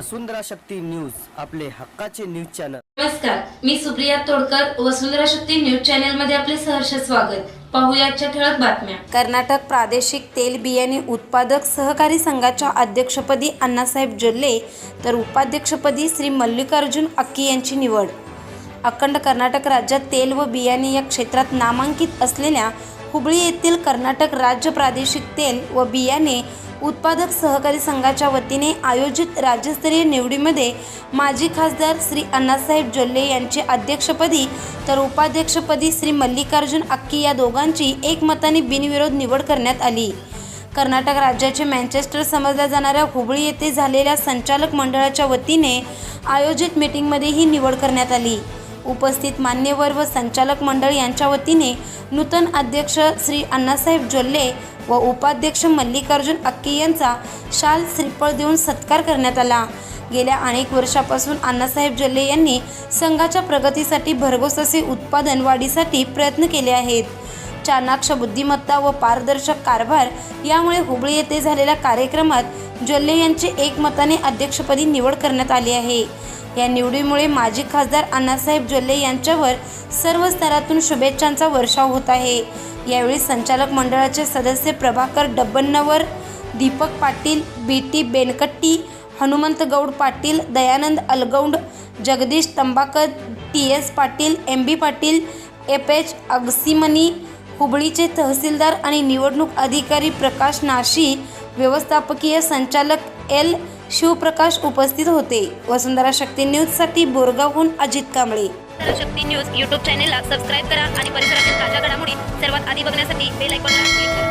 वसुंधरा Shakti news आपले हक्काचे news channel. नमस्कार मी सुप्रिया तोडकर वसुंधरा शक्ती न्यूज चॅनलमध्ये आपले सहर्ष स्वागत. पाहूया आजच्या ठळक बातम्या. कर्नाटक प्रादेशिक तेल बियाणे उत्पादक सहकारी संघाच्या अध्यक्षपदी अण्णासाहेब जोल्ले तर उपाध्यक्षपदी श्री मल्लिकार्जुन अक्की यांची निवड. अखंड कर्नाटक राज्यात तेल व बियाणे या क्षेत्रात नामांकित असलेल्या हुबळी येथील कर्नाटक राज्य प्रादेशिक तेल व बियाणे उत्पादक सहकारी संघाच्या वतीने आयोजित राज्यस्तरीय निवडीमध्ये माजी खासदार श्री अण्णासाहेब जोल्ले यांचे अध्यक्षपदी तर उपाध्यक्षपदी श्री मल्लिकार्जुन अक्की या दोघांची एकमताने बिनविरोध निवड करण्यात आली. कर्नाटक राज्याचे मँचेस्टर समजल्या जाणाऱ्या हुबळी येथे झालेल्या संचालक मंडळाच्या वतीने आयोजित मीटिंगमध्ये ही निवड करण्यात आली. उपस्थित मान्यवर व संचालक मंडळ यांच्या वतीने नूतन अध्यक्ष श्री अण्णासाहेब जोल्ले व उपाध्यक्ष मल्लिकार्जुन अक्की यांचा शाल श्रीफळ देऊन सत्कार करण्यात आला. गेल्या अनेक वर्षापासून अण्णासाहेब जल्ले यांनी संघाच्या प्रगतीसाठी भरघोस असे उत्पादन वाढीसाठी प्रयत्न केले आहेत. चाणाक्ष बुद्धिमत्ता व पारदर्शक कारभार यामुळे हुबळी येथे झालेल्या कार्यक्रमात ज्वल्ले यांची एकमताने अध्यक्षपदी निवड करण्यात आली आहे. या निवडीमुळे माजी खासदार अण्णासाहेब जोल्ले यांच्यावर सर्व स्तरातून शुभेच्छांचा वर्षाव होत आहे. यावेळी संचालक मंडळाचे सदस्य Prabhakar Dabbannavar Deepak Patil B T Benakatti Hanumant Gaud Patil Dayanand Algaund Jagdish Tambakar T S Patil M B Patil F H Agasimani हुबळीचे तहसीलदार आणि निवडणूक अधिकारी प्रकाश नाशी व्यवस्थापकीय संचालक एल. शिवप्रकाश उपस्थित होते. वसुंधरा शक्ती न्यूजसाठी बोरगावहून अजित कांबळे. शक्ती न्यूज यूट्यूब चॅनेलला सबस्क्राईब करा आणि परिसरातील ताज्या घडामोडी सर्वात आधी बघण्यासाठी बेल आयकॉनला क्लिक करा.